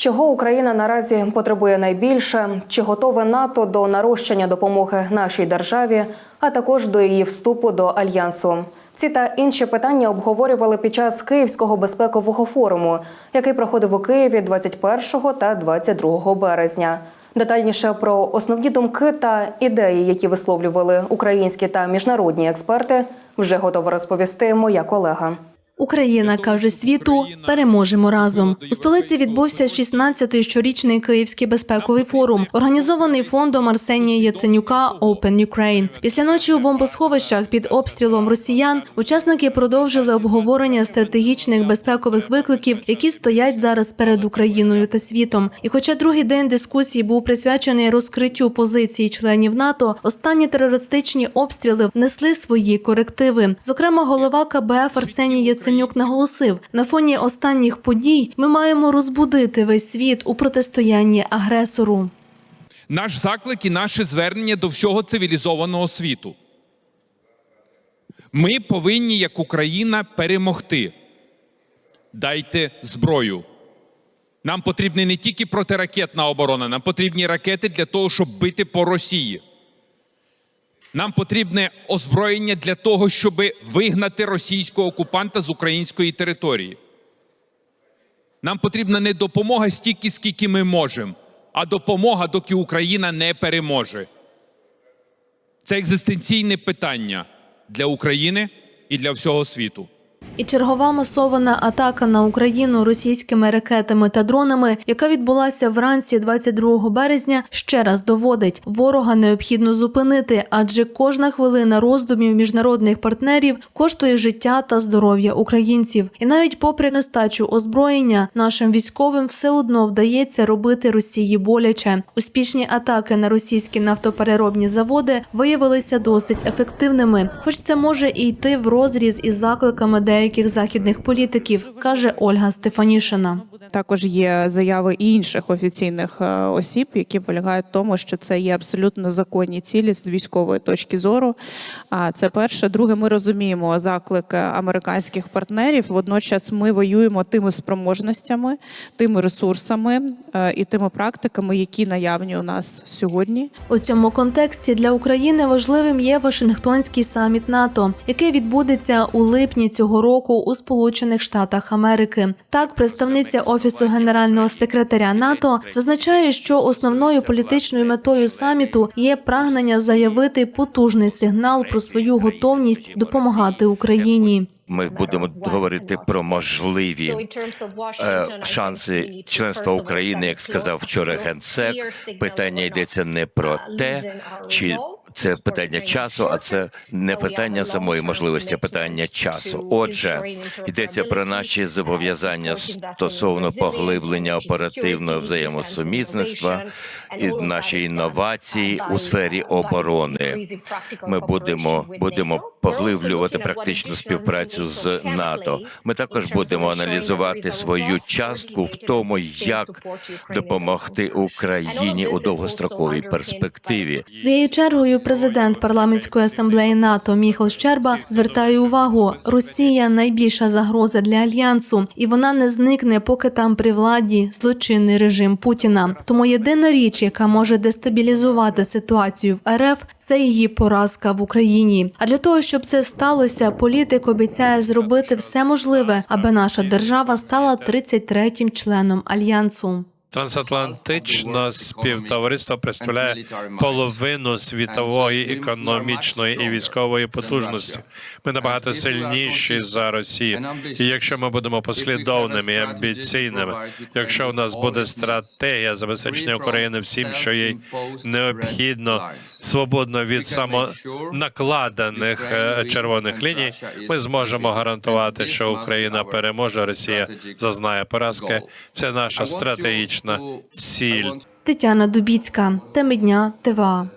Чого Україна наразі потребує найбільше? Чи готове НАТО до нарощення допомоги нашій державі, а також до її вступу до альянсу? Ці та інші питання обговорювали під час Київського безпекового форуму, який проходив у Києві 21 та 22 березня. Детальніше про основні думки та ідеї, які висловлювали українські та міжнародні експерти, вже готова розповісти моя колега. Україна каже світу, переможемо разом. У столиці відбувся 16-й щорічний Київський безпековий форум, організований фондом Арсенія Яценюка Open Ukraine. Після ночі у бомбосховищах під обстрілом росіян учасники продовжили обговорення стратегічних безпекових викликів, які стоять зараз перед Україною та світом. І, хоча другий день дискусії був присвячений розкриттю позиції членів НАТО, останні терористичні обстріли внесли свої корективи. Зокрема, голова КБФ Арсеній Яценюк наголосив: на фоні останніх подій ми маємо розбудити весь світ у протистоянні агресору. наш заклик і наше звернення до всього цивілізованого світу. Ми повинні, як Україна, перемогти. Дайте зброю. Нам потрібна не тільки протиракетна оборона, нам потрібні ракети для того, щоб бити по Росії. Нам потрібне озброєння для того, щоб вигнати російського окупанта з української території. Нам потрібна не допомога стільки, скільки ми можемо, а допомога, доки Україна не переможе. Це екзистенційне питання для України і для всього світу. І чергова масована атака на Україну російськими ракетами та дронами, яка відбулася вранці 22 березня, ще раз доводить, ворога необхідно зупинити, адже кожна хвилина роздумів міжнародних партнерів коштує життя та здоров'я українців. І навіть попри нестачу озброєння, нашим військовим все одно вдається робити Росії боляче. Успішні атаки на російські нафтопереробні заводи виявилися досить ефективними, хоч це може і йти в розріз із закликами деяких західних політиків, каже Ольга Стефанішина. Також є заяви і інших офіційних е, осіб, які полягають в тому, що це є абсолютно законні цілі з військової точки зору. А це перше. Друге, ми розуміємо заклик американських партнерів. Водночас ми воюємо тими спроможностями, тими ресурсами е, і тими практиками, які наявні у нас сьогодні. У цьому контексті для України важливим є Вашингтонський саміт НАТО, який відбудеться у липні цього року у Сполучених Штатах Америки. Так, представниця офісу генерального секретаря НАТО зазначає, що основною політичною метою саміту є прагнення заявити потужний сигнал про свою готовність допомагати Україні. Ми будемо говорити про можливі е, шанси членства України, як сказав вчора генсек. Питання йдеться не про те, чи це питання часу, а це не питання самої можливості, а питання часу. Отже, йдеться про наші зобов'язання стосовно поглиблення оперативного взаємосумісництва і наші інновації у сфері оборони. Ми будемо будемо поглиблювати практичну співпрацю з НАТО. Ми також будемо аналізувати свою частку в тому, як допомогти Україні у довгостроковій перспективі. Своєю чергою президент парламентської асамблеї НАТО Міхал Щерба звертає увагу: Росія найбільша загроза для альянсу, і вона не зникне, поки там при владі злочинний режим Путіна. Тому єдина річ, яка може дестабілізувати ситуацію в РФ, це її поразка в Україні. А для того, щоб це сталося, політик обіцяє зробити все можливе, аби наша держава стала 33-м членом альянсу. Трансатлантичне співтовариство представляє половину світової економічної і військової потужності. Ми набагато сильніші за Росію. І якщо ми будемо послідовними і амбіційними, якщо у нас буде стратегія забезпечення України всім, що їй необхідно свободно від самонакладених е, червоних ліній, ми зможемо гарантувати, що Україна переможе, Росія зазнає поразки. Це наша стратегічна ціль. Тетяна Дубіцька, теми дня ТВА.